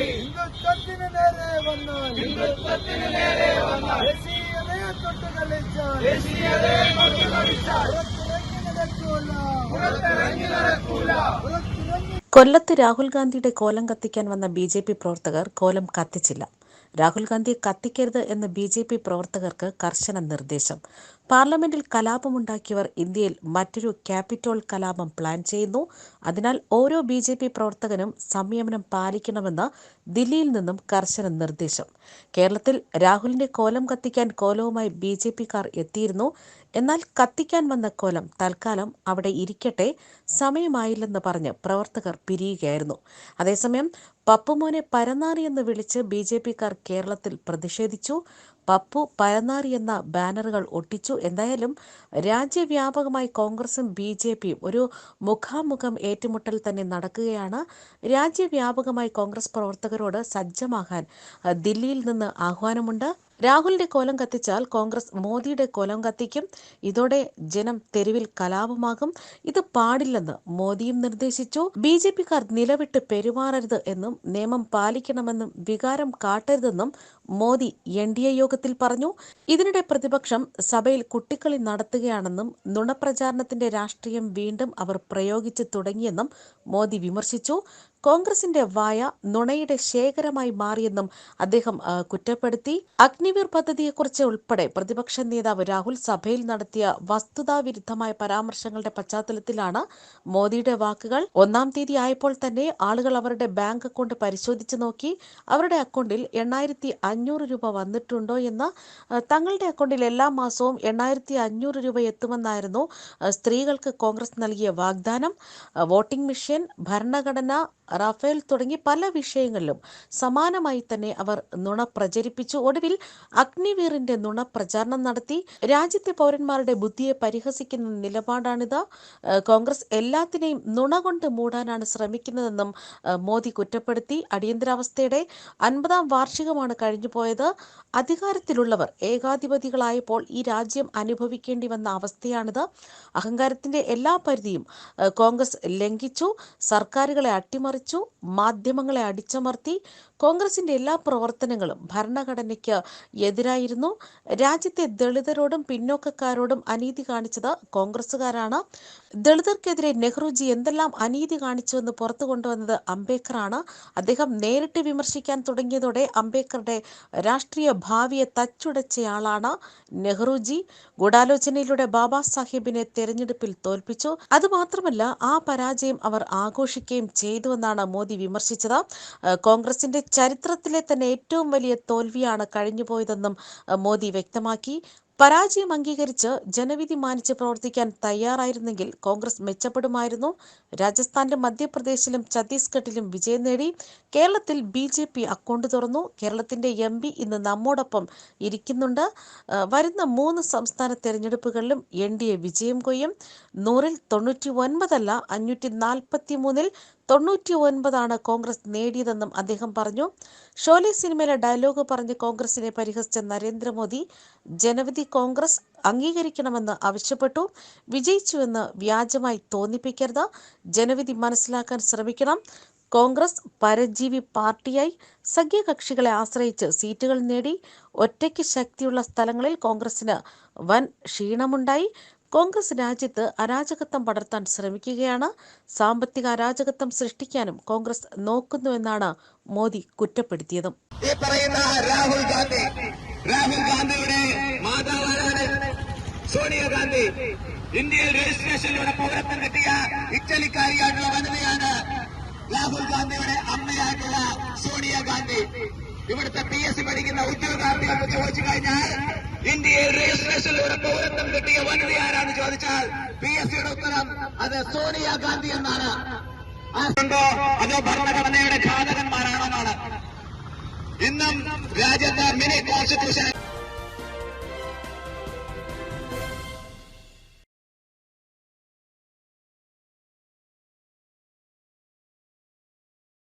ഹിന്ദുത്വത്തിന് നേരെ വന്നാൽ ഹിന്ദുത്വത്തിന് നേരെ വന്നാൽ ദേശീയതയെ തൊട്ട് കളിച്ചാൽ ദേശീയതയെ തൊട്ട് കളിച്ചാൽ പുറത്തിറങ്ങി നടക്കൂല. പുറത്തിറങ്ങി കൊല്ലത്ത് രാഹുൽ ഗാന്ധിയുടെ കോലം കത്തിക്കാൻ വന്ന ബി ജെ പി പ്രവർത്തകർ കോലം കത്തിച്ചില്ല. രാഹുൽ ഗാന്ധിയെ കത്തിക്കരുത് എന്ന് ബി ജെ പി പ്രവർത്തകർക്ക് കർശന നിർദ്ദേശം. പാർലമെന്റിൽ കലാപമുണ്ടാക്കിയവർ ഇന്ത്യയിൽ മറ്റൊരു ക്യാപിറ്റോൾ കലാപം പ്ലാൻ ചെയ്യുന്നു. അതിനാൽ ഓരോ ബി ജെ പി പ്രവർത്തകനും സംയമനം പാലിക്കണമെന്ന് ദില്ലിയിൽ നിന്നും കർശന നിർദ്ദേശം. കേരളത്തിൽ രാഹുലിന്റെ കോലം കത്തിക്കാൻ കോലവുമായി ബി ജെ പിക്കാർ എത്തിയിരുന്നു. എന്നാൽ കത്തിക്കാൻ വന്ന കോലം തൽക്കാലം അവിടെ ഇരിക്കട്ടെ സമയമായില്ലെന്ന് പറഞ്ഞ് പ്രവർത്തകർ പിരിയുകയായിരുന്നു. അതേസമയം പപ്പുമോനെ പരന്നാറിയെന്ന് വിളിച്ച് ബി ജെ പിക്കാർ കേരളത്തിൽ പ്രതിഷേധിച്ചു. പപ്പു പരന്നാറി എന്ന ബാനറുകൾ ഒട്ടിച്ചു. എന്തായാലും രാജ്യവ്യാപകമായി കോൺഗ്രസും ബി ജെ പിയും ഒരു മുഖാമുഖം ഏറ്റുമുട്ടൽ തന്നെ നടക്കുകയാണ്. രാജ്യവ്യാപകമായി കോൺഗ്രസ് പ്രവർത്തകരോട് സജ്ജമാകാൻ ദില്ലിയിൽ നിന്ന് ആഹ്വാനമുണ്ട്. രാഹുലിന്റെ കോലം കത്തിച്ചാൽ കോൺഗ്രസ് മോദിയുടെ കോലം കത്തിക്കും. ഇതോടെ ജനം തെരുവിൽ കലാപമാകും. ഇത് പാടില്ലെന്ന് മോദിയും നിർദ്ദേശിച്ചു. ബി ജെ പിക്കാർ നിലവിട്ട് പെരുമാറരുത് എന്നും നിയമം പാലിക്കണമെന്നും വികാരം കാട്ടരുതെന്നും മോദി എൻ ഡി എ യോഗത്തിൽ പറഞ്ഞു ഇതിനിടെ പ്രതിപക്ഷം സഭയിൽ കുട്ടിക്കളി നടത്തുകയാണെന്നും നുണപ്രചാരണത്തിന്റെ രാഷ്ട്രീയം വീണ്ടും അവർ പ്രയോഗിച്ചു തുടങ്ങിയെന്നും മോദി വിമർശിച്ചു. കോൺഗ്രസിന്റെ വായ നുണയുടെ ശേഖരമായി മാറിയെന്നും അദ്ദേഹം കുറ്റപ്പെടുത്തി. അഗ്നിവീർ പദ്ധതിയെക്കുറിച്ച് ഉൾപ്പെടെ പ്രതിപക്ഷ നേതാവ് രാഹുൽ സഭയിൽ നടത്തിയ വസ്തുതാവിരുദ്ധമായ പരാമർശങ്ങളുടെ പശ്ചാത്തലത്തിലാണ് മോദിയുടെ വാക്കുകൾ. ഒന്നാം തീയതി ആയപ്പോൾ തന്നെ ആളുകൾ അവരുടെ ബാങ്ക് അക്കൗണ്ട് പരിശോധിച്ചു നോക്കി. അവരുടെ അക്കൗണ്ടിൽ എണ്ണായിരത്തി അഞ്ഞൂറ് രൂപ വന്നിട്ടുണ്ടോ എന്ന് തങ്ങളുടെ അക്കൗണ്ടിൽ എല്ലാ മാസവും എണ്ണായിരത്തി അഞ്ഞൂറ് രൂപ എത്തുമെന്നായിരുന്നു സ്ത്രീകൾക്ക് കോൺഗ്രസ് നൽകിയ വാഗ്ദാനം. വോട്ടിംഗ് മെഷീൻ ഭരണഘടന റഫേൽ തുടങ്ങി പല വിഷയങ്ങളിലും സമാനമായി തന്നെ അവർ നുണ പ്രചരിപ്പിച്ചു. ഒടുവിൽ അഗ്നിവീറിന്റെ നുണ പ്രചാരണം നടത്തി. രാജ്യത്തെ പൗരന്മാരുടെ ബുദ്ധിയെ പരിഹസിക്കുന്ന നിലപാടാണിത്. കോൺഗ്രസ് എല്ലാത്തിനെയും നുണ കൊണ്ട് മൂടാനാണ് ശ്രമിക്കുന്നതെന്നും മോദി കുറ്റപ്പെടുത്തി. അടിയന്തരാവസ്ഥയുടെ അൻപതാം വാർഷികമാണ് കഴിഞ്ഞുപോയത്. അധികാരത്തിലുള്ളവർ ഏകാധിപതികളായപ്പോൾ ഈ രാജ്യം അനുഭവിക്കേണ്ടി വന്ന അവസ്ഥയാണിത്. അഹങ്കാരത്തിന്റെ എല്ലാ പരിധിയും കോൺഗ്രസ് ലംഘിച്ചു. സർക്കാരുകളെ അട്ടിമറിച്ചു മാധ്യമങ്ങളെ അടിച്ചമർത്തി കോൺഗ്രസിന്റെ എല്ലാ പ്രവർത്തനങ്ങളും ഭരണഘടനയ്ക്ക് എതിരായിരുന്നു. രാജ്യത്തെ ദളിതരോടും പിന്നോക്കക്കാരോടും അനീതി കാണിച്ചത് കോൺഗ്രസുകാരാണ് ദളിതർക്കെതിരെ നെഹ്റുജി എന്തെല്ലാം അനീതി കാണിച്ചുവെന്ന് പുറത്തു കൊണ്ടുവന്നത് അംബേദ്കറാണ്. അദ്ദേഹം നേരിട്ട് വിമർശിക്കാൻ തുടങ്ങിയതോടെ അംബേദ്കറുടെ രാഷ്ട്രീയ ഭാവിയെ തച്ചുടച്ചയാളാണ് നെഹ്റുജി. ഗൂഢാലോചനയിലൂടെ ബാബാ സാഹിബിനെ തെരഞ്ഞെടുപ്പിൽ തോൽപ്പിച്ചു. അതുമാത്രമല്ല ആ പരാജയം അവർ ആഘോഷിക്കുകയും ചെയ്തുവെന്നാണ് മോദി വിമർശിച്ചത്. കോൺഗ്രസിന്റെ ചരിത്രത്തിലെ തന്നെ ഏറ്റവും വലിയ തോൽവിയാണ് കഴിഞ്ഞുപോയതെന്നും മോദി വ്യക്തമാക്കി. പരാജയം അംഗീകരിച്ച് ജനവിധി മാനിച്ച് പ്രവർത്തിക്കാൻ തയ്യാറായിരുന്നെങ്കിൽ കോൺഗ്രസ് മെച്ചപ്പെടുമായിരുന്നു. രാജസ്ഥാനിലും മധ്യപ്രദേശിലും ഛത്തീസ്ഗഡിലും വിജയം നേടി. കേരളത്തിൽ ബി ജെ പി അക്കൗണ്ട് തുറന്നു. കേരളത്തിന്റെ എം പി ഇന്ന് നമ്മോടൊപ്പം ഇരിക്കുന്നുണ്ട്. വരുന്ന മൂന്ന് സംസ്ഥാന തെരഞ്ഞെടുപ്പുകളിലും എൻ ഡി എ വിജയം കൊയ്യും. നൂറിൽ തൊണ്ണൂറ്റി ഒൻപതല്ല അഞ്ഞൂറ്റി നാൽപ്പത്തി മൂന്നിൽ തൊണ്ണൂറ്റി ഒൻപതാണ് കോൺഗ്രസ് നേടിയതെന്നും അദ്ദേഹം പറഞ്ഞു. ഷോലെ സിനിമയിലെ ഡയലോഗ് പറഞ്ഞ് കോൺഗ്രസിനെ പരിഹസിച്ച നരേന്ദ്രമോദി ജനവിധി കോൺഗ്രസ് അംഗീകരിക്കണമെന്ന് ആവശ്യപ്പെട്ടു. വിജയിച്ചുവെന്ന് വ്യാജമായി തോന്നിപ്പിക്കരുത്. ജനവിധി മനസ്സിലാക്കാൻ ശ്രമിക്കണം. കോൺഗ്രസ് പരജീവി പാർട്ടിയായി സഖ്യകക്ഷികളെ ആശ്രയിച്ച് സീറ്റുകൾ നേടി. ഒറ്റയ്ക്ക് ശക്തിയുള്ള സ്ഥലങ്ങളിൽ കോൺഗ്രസിന് വൻ ക്ഷീണമുണ്ടായി. കോൺഗ്രസ് രാജ്യത്ത് അരാജകത്വം പടർത്താൻ ശ്രമിക്കുകയാണ്. സാമ്പത്തിക അരാജകത്വം സൃഷ്ടിക്കാനും കോൺഗ്രസ് നോക്കുന്നുവെന്നാണ് മോദി കുറ്റപ്പെടുത്തിയതും. ഈ പറയുന്ന രാഹുൽ ഗാന്ധി രാഹുൽ ഗാന്ധിയുടെ മാതാവാണ് പൗരത്വം വനിതയാണ് രാഹുൽ ഗാന്ധിയുടെ അമ്മയായിട്ടുള്ള സോണിയാഗാന്ധി ഇവിടുത്തെ പി എസ് സി പഠിക്കുന്ന ഉദ്യോഗാർത്ഥികൾക്ക് ചോദിച്ചു കഴിഞ്ഞാൽ ഇന്ത്യയിൽ രജിസ്ട്രേഷനിലൂടെ പൗരത്വം കിട്ടിയ വനിത ആരാണ് ചോദിച്ചാൽ പി എസ് സിയുടെ ഉത്തരം അത് സോണിയാഗാന്ധി എന്നാണ്. ഉണ്ടോ അതോ ഭരണഘടനയുടെ ഘാതകന്മാരാണോ എന്നാണ് ഇന്നും രാജ്യത്ത് മിനി കോൺസ്റ്റിറ്റ്യൂഷൻ